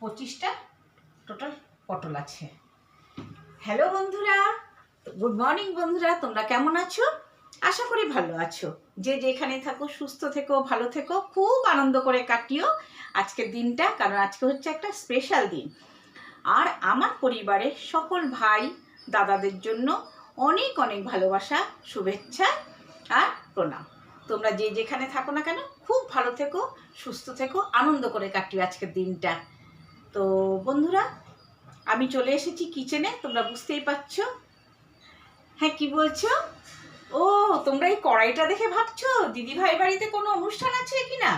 পঁচিশটা টোটাল পটল আছে। হ্যালো বন্ধুরা গুড মর্নিং বন্ধুরা, তোমরা কেমন আছো? আশা করি ভালো আছো। যে যেখানে থাকো, সুস্থ থেকো, ভালো থেকো, খুব আনন্দ করে কাটিও আজকের দিনটা, কারণ আজকে হচ্ছে একটা স্পেশাল দিন। আর আমার পরিবারের সকল ভাই দাদাদের জন্য অনেক অনেক ভালোবাসা, শুভেচ্ছা আর প্রণাম। তোমরা যে যেখানে থাকো না কেন, খুব ভালো থেকো, সুস্থ থেকো, আনন্দ করে কাটিও আজকের দিনটা। তো বন্ধুরা, আমি চলে এসেছি কিচেনে তোমরা বুঝতেই পারছ। হ্যাঁ কি বলছো? ও, তোমরা এই কড়াইটা দেখে ভাবছ? দিদি ভাই বাড়িতে কোনো অনুষ্ঠান আছে কি না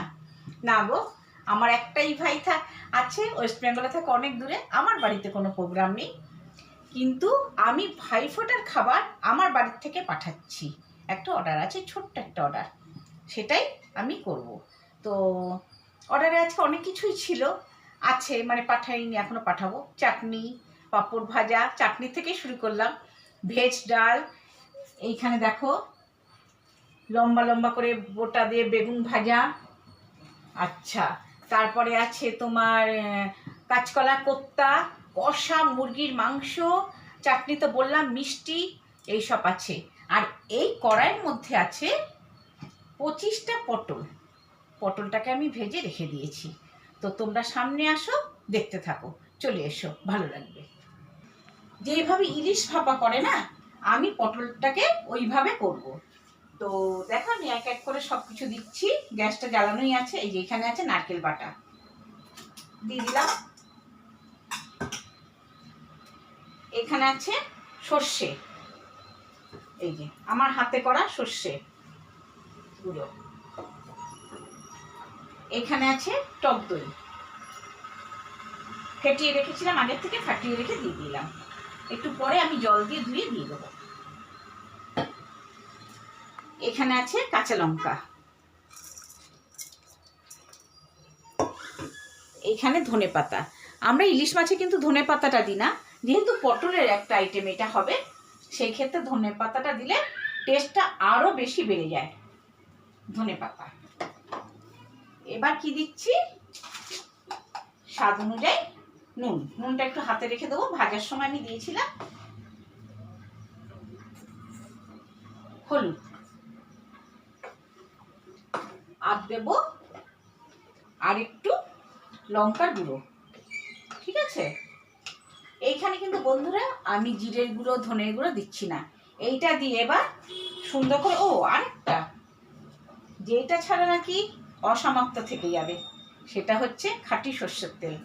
না গো, আমার একটাই ভাই থাক আছে, ওয়েস্ট বেঙ্গলে থাকে অনেক দূরে, আমার বাড়িতে কোনো প্রোগ্রাম নেই। কিন্তু আমি ভাই ফোটার খাবার আমার বাড়ির থেকে পাঠাচ্ছি। একটা অর্ডার আছে, ছোট্ট একটা অর্ডার সেটাই আমি করব। তো অর্ডারে আজকে অনেক কিছুই ছিল। আছে মানে পাঠাইনি, এখনও পাঠাবো। চাটনি, পাঁপড় ভাজা, চাটনি থেকে শুরু করলাম। ভেজ ডাল, এইখানে দেখো, লম্বা লম্বা করে বোটা দিয়ে বেগুন ভাজা। আচ্ছা তারপরে আছে তোমার কাঁচকলা কোপ্তা, কষা মুরগির মাংস, চাটনি তো বললাম, মিষ্টি এই সব আছে। আর এই কড়াইয়ের মধ্যে আছে পঁচিশটা পটল। পটলটাকে আমি ভেজে রেখে দিয়েছি। তো তোমরা সামনে আসো, দেখতে থাকো, চলে এসো, ভালো লাগবে। যেইভাবে ইলিশ ভাপা করে না, আমি পটলটাকে ওইভাবে করব। তো দেখো, আমি এক এক করে সব কিছু দিচ্ছি, গ্যাসটা জ্বালানোই আছে, এই যে এখানে আছে নারকেল বাটা। দিয়ে দিলাম। এখানে আছে সর্ষে। এই যে, আমার হাতে করা সর্ষে। গুঁড়ো। এখানে আছে টক দই। ফেটিয়ে রেখেছিলাম আগের থেকে, ফাটিয়ে রেখে দিয়ে দিলাম। একটু পরে আমি জল দিয়ে ধুয়ে দিয়ে দেবো। এখানে আছে কাঁচা লঙ্কা। এখানে ধনে পাতা। আমরা ইলিশ মাছে কিন্তু ধনে পাতাটা দিই না। যেহেতু পটলের একটা আইটেম এটা হবে, সেই ক্ষেত্রে ধনে পাতাটা দিলে টেস্টটা আরও বেশি বেড়ে যায়। ধনে পাতা। এবার কি দিচ্ছি? স্বাদ অনুযায়ী নুন। নুনটা একটু হাতে রেখে দেবো। ভাজার সময় আমি দিয়েছিলাম হলুদ। আর দেব আর একটু লঙ্কার গুঁড়ো। ঠিক আছে? এইখানে কিন্তু বন্ধুরা আমি জিরের গুঁড়ো, ধনের গুঁড়ো দিচ্ছি না। এইটা দিয়ে এবার সুন্দর করে ও, আরেকটা। যেটা ছাড়া নাকি অসমাপ্ত থেকে যাবে। সেটা হচ্ছে খাঁটি সর্ষের তেল।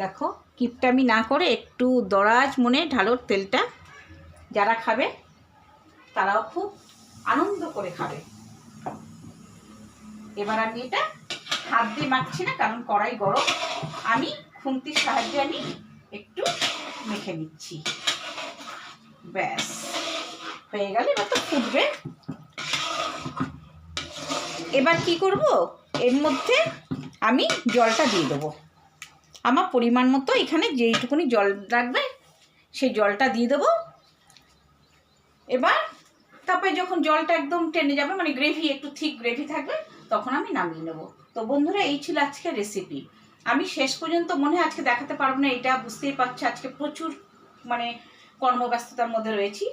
দেখো, কিপটামি না করে একটু দরাজ মনে ঢালোর তেলটা যারা খাবে, তারাও খুব আনন্দ করে খাবে। এবার আমি এটা হাত দিয়ে মাখছি না, কারণ কড়াই গরম। আমি খুন্তির সাহায্যে আমি একটু মেখে নিচ্ছি। ব্যাস, হয়ে গেলে, এবার তো ফুটবে। এবার কি করব? এর মধ্যে আমি জলটা দিয়ে দেবো। আমার পরিমাণ মতো এখানে যেইটুকুনি জল লাগবে, সেই জলটা দিয়ে দেবো। এবার তারপরে যখন জলটা একদম টেনে যাবে মানে গ্রেভি একটু থিক গ্রেভি থাকবে, তখন আমি নামিয়ে নেব। তো বন্ধুরা, এই ছিল আজকের রেসিপি আমি শেষ পর্যন্ত মনে হয় আজকে দেখাতে পারব না, এটা বুঝতেই পারছ, আজকে প্রচুর মানে কর্মব্যস্ততার মধ্যে রয়েছি।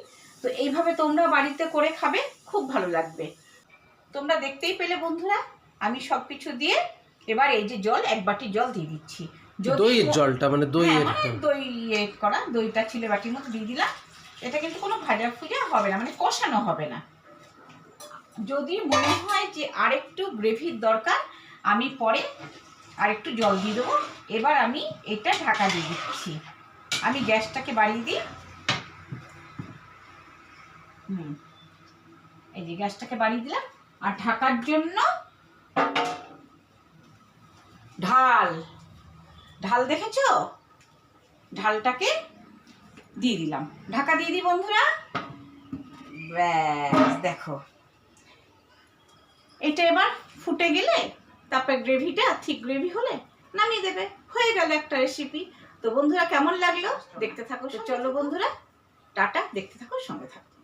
তো এইভাবে তোমরা বাড়িতে করে খাবে, খুব ভালো লাগবে। তোমরা দেখতেই পেলে বন্ধুরা আমি সব কিছু দিয়ে এবার এই যে জল এক বাটি জল দিয়ে দিচ্ছি। দইয়ের জলটা মানে দইয়ের হ্যাঁ, মানে দই ইয়ে করা দইটা ছিলে বাটির মতো দিয়ে দিলাম। এটা কিন্তু কোনো ভাজা ফুজা হবে না মানে কষানো হবে না। যদি মনে হয় যে আরেকটু গ্রেভির দরকার আমি পরে আরেকটু জল দিয়ে দেবো। এবার আমি এটা ঢাকা দিয়ে দিচ্ছি। আমি গ্যাসটাকে বাড়িয়ে দিই। হুম। এই যে গ্যাসটাকে বাড়িয়ে দিলাম। আর ঢাকার জন্য ঢাল। ঢাল দেখেছ? ঢালটাকে দিয়ে দিলাম। ঢাকা দিয়ে দিই বন্ধুরা। ব্যাস, দেখো। এটা এবার ফুটে গেলে, তারপরে গ্রেভিটা ঠিক গ্রেভি হলে নামিয়ে দেবে। হয়ে গেল একটা রেসিপি তো বন্ধুরা, কেমন লাগল? দেখতে থাকো চলো বন্ধুরা, টাটা। দেখতে থাকো, সঙ্গে থাকো।